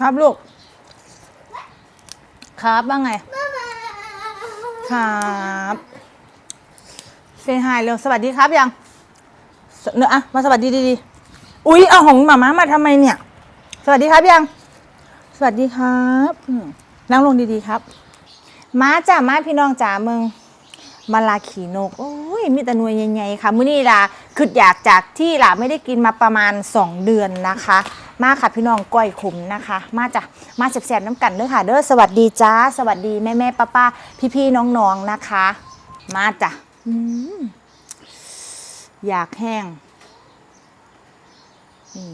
ครับลูก ครับว่าไง ครับเซฮายเร็วสวัสดีครับยังเนอะอะมาสวัสดีดีๆอุ๊ยเอาของหมาม้ามาทำไมเนี่ย สวัสดีครับยัง สวัสดีครับอืมนั่งลงดีๆครับ มาจ้ามาพี่น้องจ๋าเมือง มาลาขี่นก โอ้ย มีแต่หน่วยใหญ่ๆค่ะ มื้อนี้ล่ะคืออยากจากที่ล่ะไม่ได้กินมาประมาณ 2 เดือนนะคะ มาค่ะพี่น้องก้อยขมนะคะ มาจ้ะ มาแสบๆน้ำกันเด้อค่ะ เด้อ สวัสดีจ้า สวัสดีแม่แม่ป้าป้าพี่พี่ๆน้องๆนะคะ มาจ้ะอยากแห้งนี่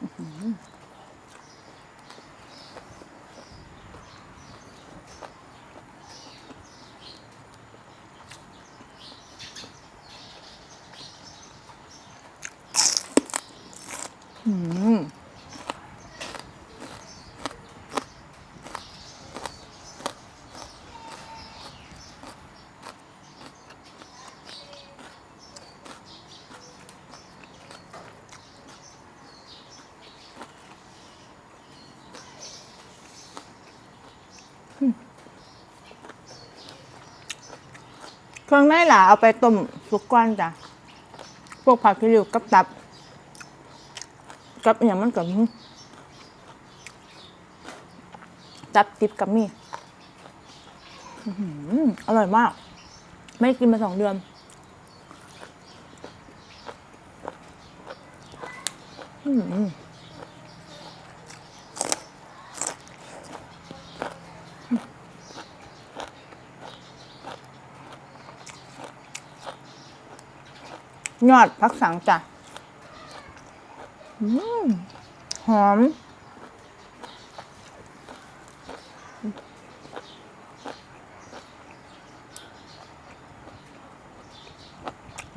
อื้อ เครื่องในล่ะเอาไปต้มสุกก้อนจ้ะ พวกผักขี้ริ้วกับตับ กับอย่างมันกับมีจับติบกับมีอื้อร่อยมาก ไม่กินมาสองเดือน อื้อ ยอดพักสังจ้ะหอม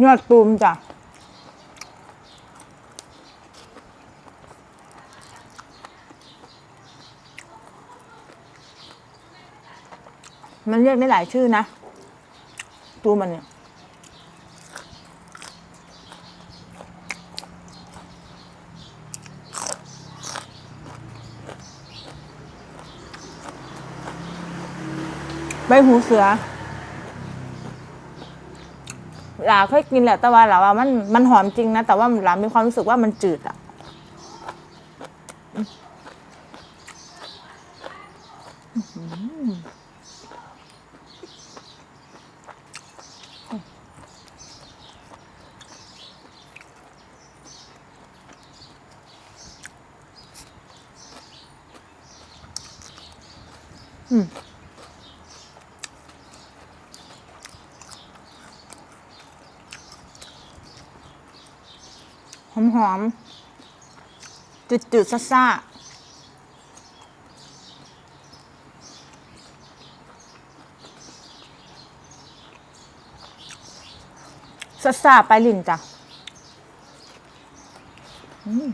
ยอดตูมจ้ะมันเรียกได้หลายชื่อนะ ตูมมันเนี่ย ใบหูเสือหลาเคยกินแหละแต่ว่าหลาว่ามันมันหอมจริงนะ แต่ว่าหลามีความรู้สึกว่ามันจืดอะ อมหอมจืดจืดๆซ่าซ่าซ่าซาๆไปลิ้นจ้ะอืม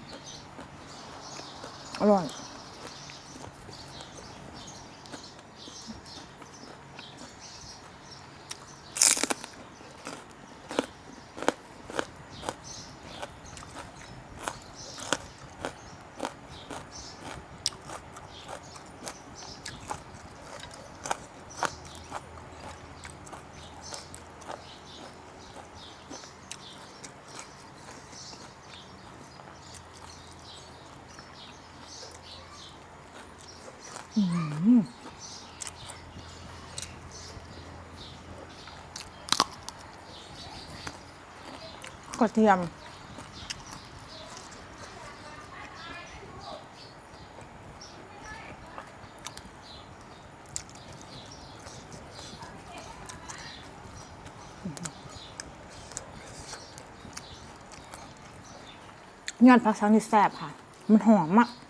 อร่อย กระเทียม ยอดผักสังนี่แซ่บค่ะ มันหอมอะ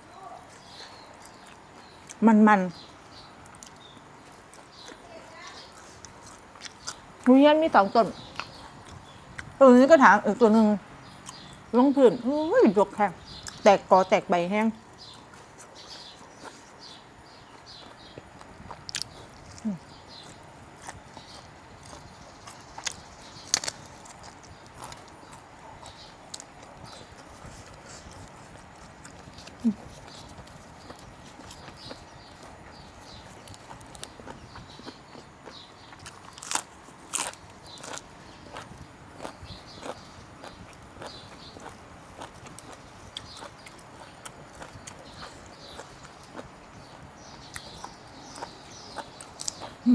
มันมันทุเรียนมีสองต้นตัวนี้ก็ถางอีกตัวหนึ่งลงพื้นโอ้ยดกแห้งแตกกอแตกใบแห้ง ย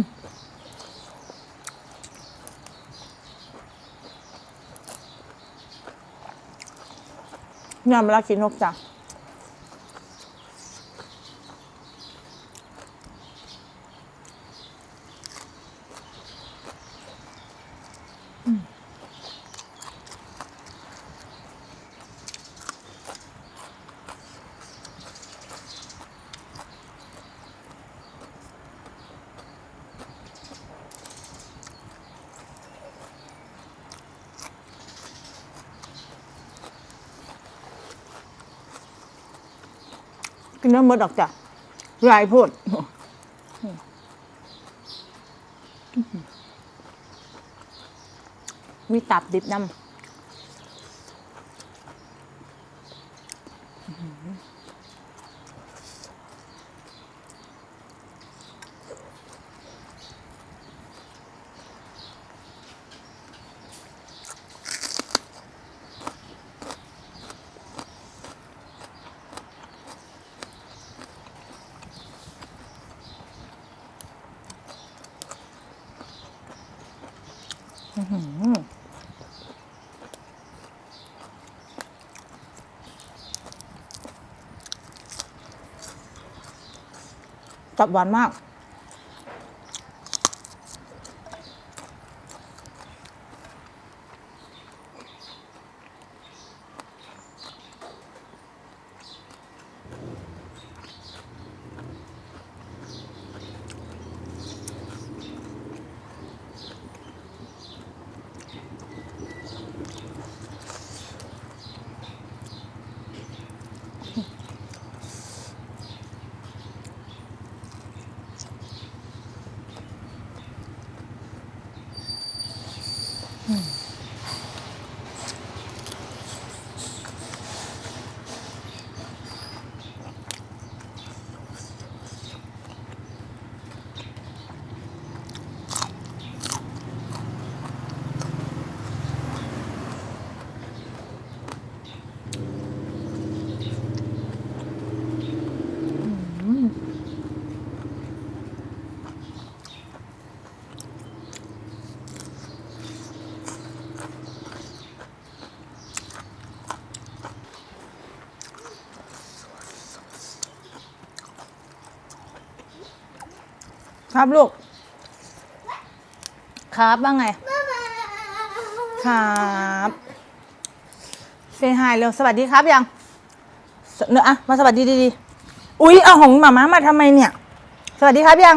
ามเวลากินนกจ้ะ กินน้ำมดดอกจ้ะลายพูดมีตับดิบน้ำ ตับหวานมาก ครับลูก ครับว่าไง ครับเซฮายเร็วสวัสดีครับยังสเนอะอะมาสวัสดีดีๆอุ๊ยเอาของหมาม้ามาทำไมเนี่ย สวัสดีครับยัง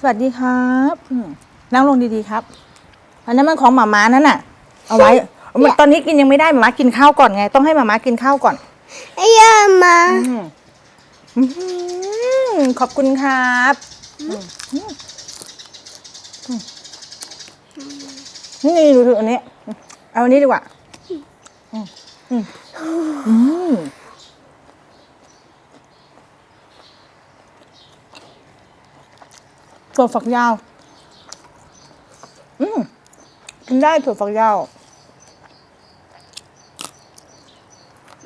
สวัสดีครับอืมนั่งลงดีๆครับ อันนั้นมันของหมาม้านั่นน่ะ เอาไว้มันตอนนี้กินยังไม่ได้หมาม้ากินข้าวก่อนไง ต้องให้หมาม้ากินข้าวก่อน ไอ้ยามา อืมอื้อหือขอบคุณครับอืมอืม นี่ดูดูอันนี้ เอาอันนี้ดีกว่าอืมถั่วฝักยาว อืมกินได้ถั่วฝักยาว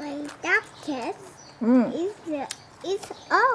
My jacket อืม is is oh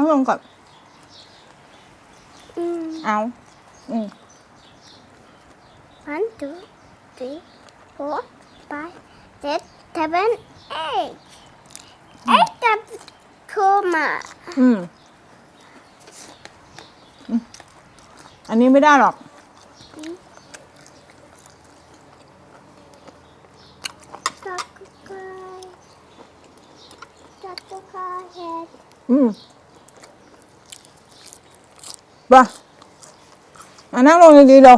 ต้องลงก่อน mm. เอาอืม one two three four five six seven eight eight of coma อืมอืม อันนี้ไม่ได้หรอก Chocolate. Chocolate. อืม ไปมานั่งลงดีๆเรา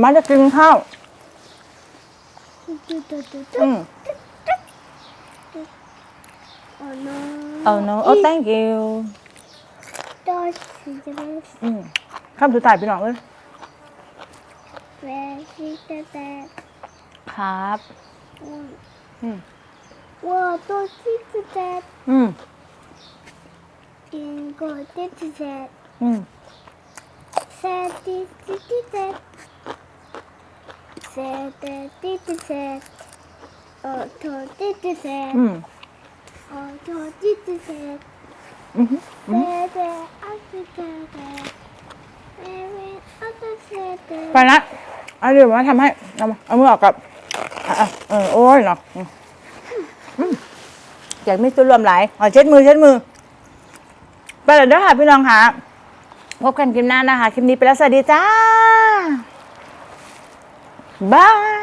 มาจะกินข้าว อืม Oh no. oh no oh thank you Dodge. อืมข้ามสุดท้ายพี่น้องเลย where is the bed ครับ one อืม what is the bed อืม in go this is it อืม said this this is it said that this is it oh to this is it อืม oh to this is it อือหือ said that after that Maybe other said ไป that ละเอาเดี๋ยวมาทำให้ เอามาเอามือออกกับอะอะเออโอ้ยเนาะอืมอืมอยากมีส่วนรวมหลายอ๋อเช็ดมือเช็ดมือ ไปแล้วเด้อค่ะพี่น้องค่ะ พบกันคลิปหน้านะคะ คลิปนี้ไปแล้ว สวัสดีจ้า บาย